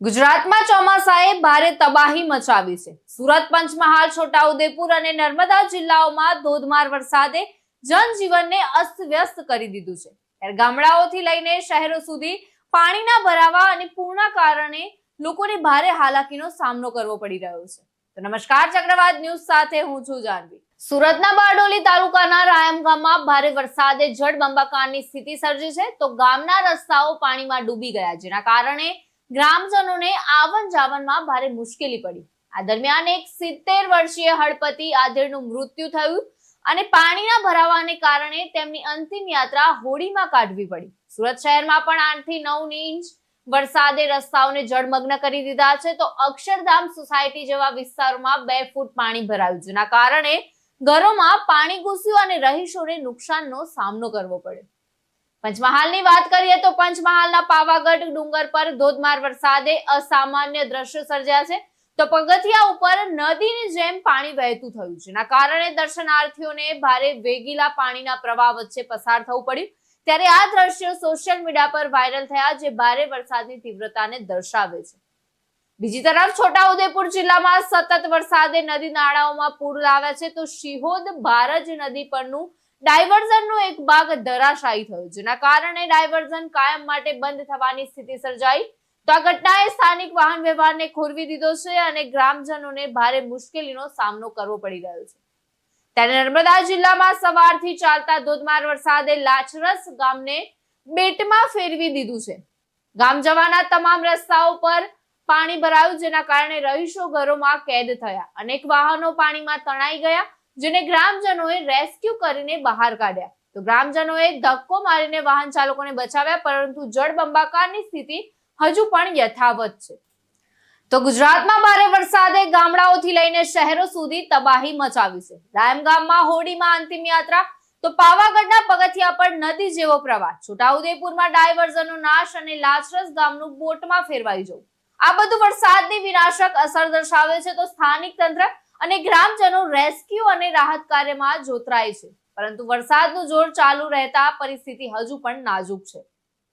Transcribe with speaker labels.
Speaker 1: ગુજરાતમાં ચોમાસાએ ભારે તબાહી મચાવી છે. સુરત પંચમહાલ, છોટાઉદેપુર અને નર્મદા જિલ્લાઓમાં ધોધમાર વરસાદે જનજીવનને અસ્તવ્યસ્ત કરી દીધું છે. ગામડાઓથી લઈને શહેરો સુધી પાણીના ભરાવા અને પૂરના કારણે લોકોને ભારે હાલાકીનો સામનો કરવો પડી રહ્યો છે. તો નમસ્કાર, ચક્રવાત ન્યૂઝ સાથે હું છું જાનવી. સુરતના બારડોલી તાલુકાના રાયમ ગામમાં ભારે વરસાદે જળબંબાકારની સ્થિતિ સર્જી છે. તો ગામના રસ્તાઓ પાણીમાં ડૂબી ગયા, જેના કારણે ગ્રામજનોને આવન જાવનમાં ભારે મુશ્કેલી પડી. આ દરમિયાન એક સિત્તેર વર્ષીય હળપતિ આધેડનું મૃત્યુ થયું અને પાણીના ભરાવાને કારણે તેમની અંતિમ યાત્રા હોડીમાં કાઢવી પડી. સુરત શહેરમાં પણ આઠથી નવ ઇંચ વરસાદે રસ્તાઓને જળમગ્ન કરી દીધા છે. તો અક્ષરધામ સોસાયટી જેવા વિસ્તારોમાં બે ફૂટ પાણી ભરાયું, જેના કારણે ઘરોમાં પાણી ઘૂસ્યું અને રહીશોને નુકસાનનો સામનો કરવો પડ્યો. પંચમહાલની વાત કરીએ તો પંચમહાલના પાવાગઢ, ડુંગર પર ધોધમાર વરસાદે અસામાન્ય દ્રશ્યો સર્જ્યા છે. તો પગથિયા ઉપર નદીની જેમ પાણી વહેતું થયું જેના કારણે દર્શનાર્થીઓને ભારે વેગીલા પાણીના પ્રવાહ વચ્ચે પસાર થવું પડ્યું. ત્યારે આ દ્રશ્યો સોશિયલ મીડિયા પર વાયરલ થયા જે ભારે વરસાદની તીવ્રતાને દર્શાવે છે. બીજી તરફ છોટાઉદેપુર જિલ્લામાં સતત વરસાદે નદી નાળાઓમાં પૂર લાવ્યા છે. તો શિહોદ બારજ નદી પરનું ડાયવર્ઝનનો એક ભાગ ધરાશાયી થયો, જેના કારણે ડાયવર્ઝન કાયમ માટે બંધ થવાની સ્થિતિ સર્જાઈ. તો આ ઘટનાએ સ્થાનિક વાહન વ્યવહારને ખોરવી દીધો છે અને ગ્રામજનોને ભારે મુશ્કેલીનો સામનો કરવો પડી રહ્યો છે. ત્યારે નર્મદા જિલ્લામાં સવારથી ચાલતા ધોધમાર વરસાદે લાચરસ ગામને બેટમાં ફેરવી દીધું છે. ગામ જવાના તમામ રસ્તાઓ પર પાણી ભરાયું, જેના કારણે રહીશો ઘરોમાં કેદ થયા. અનેક વાહનો પાણીમાં તણાઈ ગયા જેને ગ્રામજનોએ રેસ્ક્યુ કરીને બહાર કાઢ્યા. તો ગ્રામજનોએ ધક્કો મારીને વાહન ચાલકોને બચાવ્યા, પરંતુ જળબંબાકારની સ્થિતિ હજુ પણ યથાવત છે. તો ગુજરાતમાં ભારે વરસાદે ગામડાઓથી લઈને શહેરો સુધી તબાહી મચાવી છે. રાયમ ગામમાં હોડીમાં અંતિમ યાત્રા, તો પાવાગઢના પગથિયા પર નદી જેવો પ્રવાહ. છોટાઉદેપુરમાં ડાયવર્ઝનનો નાશ અને લાચરસ ગામનું બોટમાં ફેરવાઈ જવું. આ બધું વરસાદની વિનાશક અસર દર્શાવે છે. તો સ્થાનિક તંત્ર અને ગ્રામજનો રેસ્ક્યુ અને રાહત કાર્યમાં જોતરાય છે. પરંતુ વરસાદનું જોર ચાલુ રહેતા પરિસ્થિતિ હજુ પણ નાજુક છે.